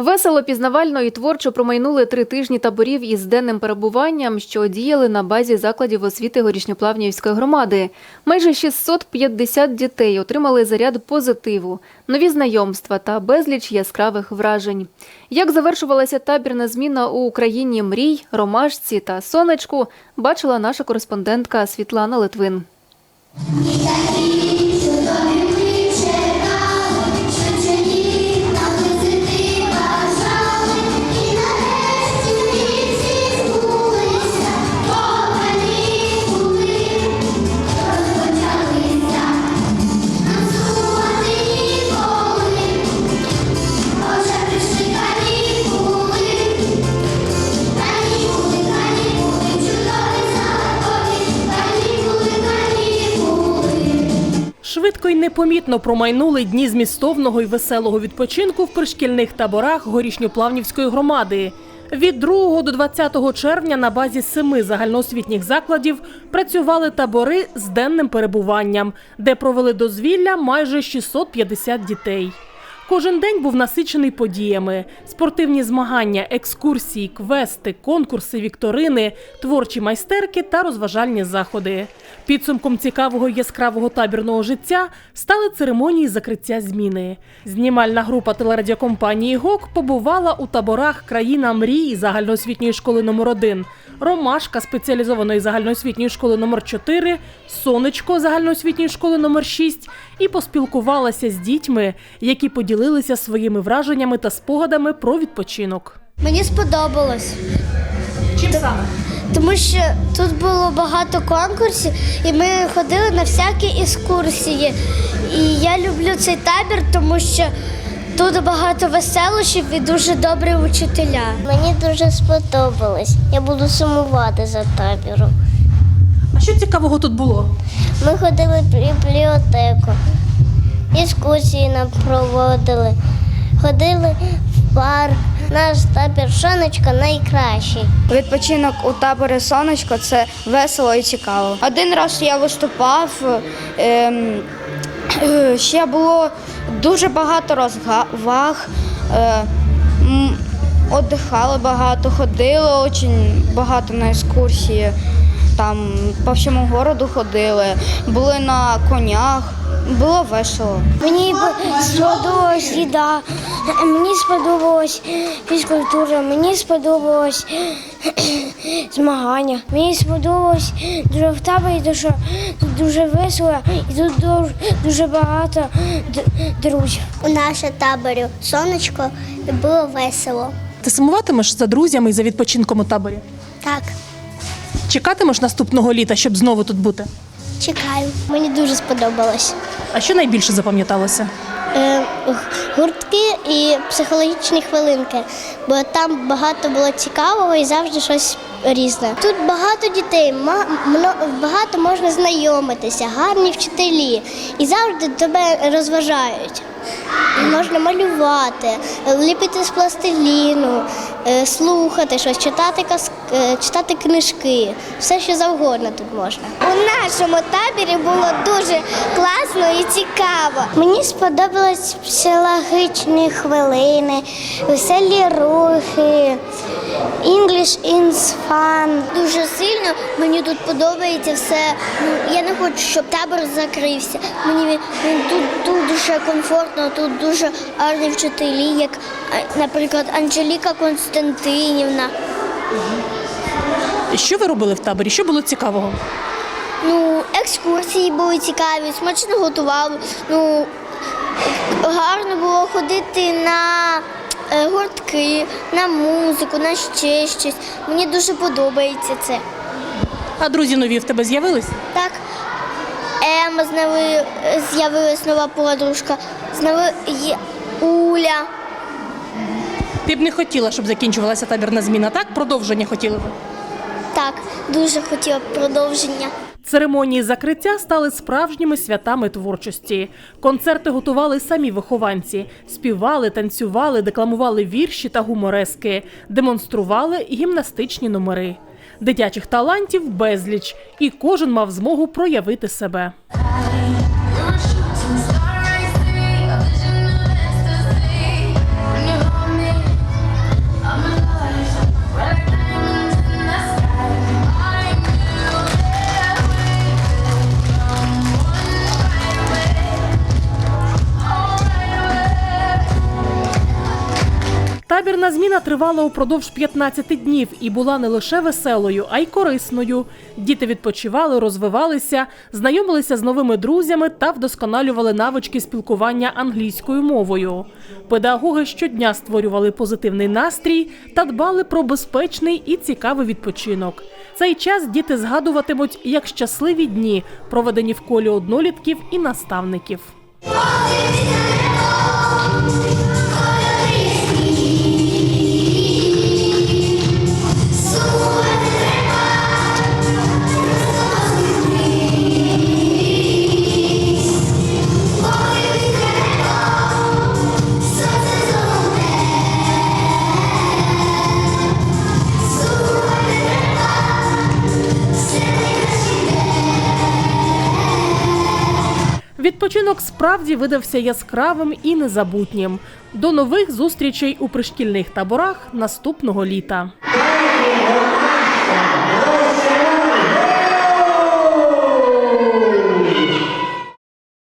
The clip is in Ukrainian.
Весело, пізнавально і творчо промайнули три тижні таборів із денним перебуванням, що діяли на базі закладів освіти Горішньоплавнівської громади. Майже 650 дітей отримали заряд позитиву, нові знайомства та безліч яскравих вражень. Як завершувалася табірна зміна у Україні мрій, ромашці та сонечку, бачила наша кореспондентка Світлана Литвин. Швидко й непомітно промайнули дні змістовного і веселого відпочинку в пришкільних таборах Горішньоплавнівської громади. Від 2 до 20 червня на базі семи загальноосвітніх закладів працювали табори з денним перебуванням, де провели дозвілля майже 650 дітей. Кожен день був насичений подіями: спортивні змагання, екскурсії, квести, конкурси, вікторини, творчі майстерки та розважальні заходи. Підсумком цікавого яскравого табірного життя стали церемонії закриття зміни. Знімальна група телерадіокомпанії ГОК побувала у таборах країна мрії загальноосвітньої школи номер 1 Ромашка спеціалізованої загальноосвітньої школи номер 4 Сонечко загальноосвітньої школи номер 6 і поспілкувалася з дітьми, які поділилися своїми враженнями та спогадами про відпочинок. Мені сподобалось. Чим саме? Тому що тут було багато конкурсів, і ми ходили на всякі екскурсії. І я люблю цей табір, тому що тут багато веселощів і дуже добрі учителя. Мені дуже сподобалось. Я буду сумувати за табіром. А що цікавого тут було? Ми ходили в бібліотеку, екскурсії нам проводили, ходили в парк. Наш табір Шоночка найкращий. Відпочинок у таборі сонечко це весело і цікаво. Один раз я виступав. ем, ще було дуже багато розваг. Е, Отдихали багато, ходили дуже багато на екскурсії. Там по всьому городу ходили, були на конях, було весело. Мені сподобалась їда, мені сподобалась фізкультура, мені сподобалось змагання. Мені сподобалось дуже в таборі, тому що тут дуже весело і тут дуже, дуже багато друзів. У нашому таборі сонечко і було весело. Ти сумуватимеш за друзями і за відпочинком у таборі? Так, Чекатимеш наступного літа, щоб знову тут бути? чекаю. Мені дуже сподобалось. А що найбільше запам'яталося? Е, гуртки і психологічні хвилинки, бо там багато було цікавого і завжди щось різне. Тут багато дітей, багато можна знайомитися, гарні вчителі і завжди тебе розважають. Можна малювати, ліпити з пластиліну, е, слухати щось, читати е, читати книжки, все що завгодно тут можна. У нашому таборі було дуже класно і цікаво. Мені сподобались психологічні хвилини, веселі рухи, English is fun. Дуже сильно мені тут подобається все. Ну, я не хочу, щоб табор закрився. Мені він, він тут, тут дуже комфортно, тут дуже гарні вчителі, як, наприклад, Анжеліка Константинівна. Що ви робили в таборі? Що було цікавого? Ну, екскурсії були цікаві, смачно готували. Ну, гарно було ходити на гуртки, на музику, на ще щось. Мені дуже подобається це. А друзі нові в тебе з'явились? Так, Ема з'явилась нова подружка, знову є Уля. Ти б не хотіла, щоб закінчувалася табірна зміна, так? Продовження хотіли б. Так, дуже хотіла б продовження. Церемонії закриття стали справжніми святами творчості. Концерти готували самі вихованці, співали, танцювали, декламували вірші та гуморески, демонстрували гімнастичні номери. Дитячих талантів безліч, і кожен мав змогу проявити себе. Табірна зміна тривала упродовж 15 днів і була не лише веселою, а й корисною. Діти відпочивали, розвивалися, знайомилися з новими друзями та вдосконалювали навички спілкування англійською мовою. Педагоги щодня створювали позитивний настрій та дбали про безпечний і цікавий відпочинок. Цей час діти згадуватимуть як щасливі дні, проведені в колі однолітків і наставників. Відпочинок справді видався яскравим і незабутнім. До нових зустрічей у пришкільних таборах наступного літа.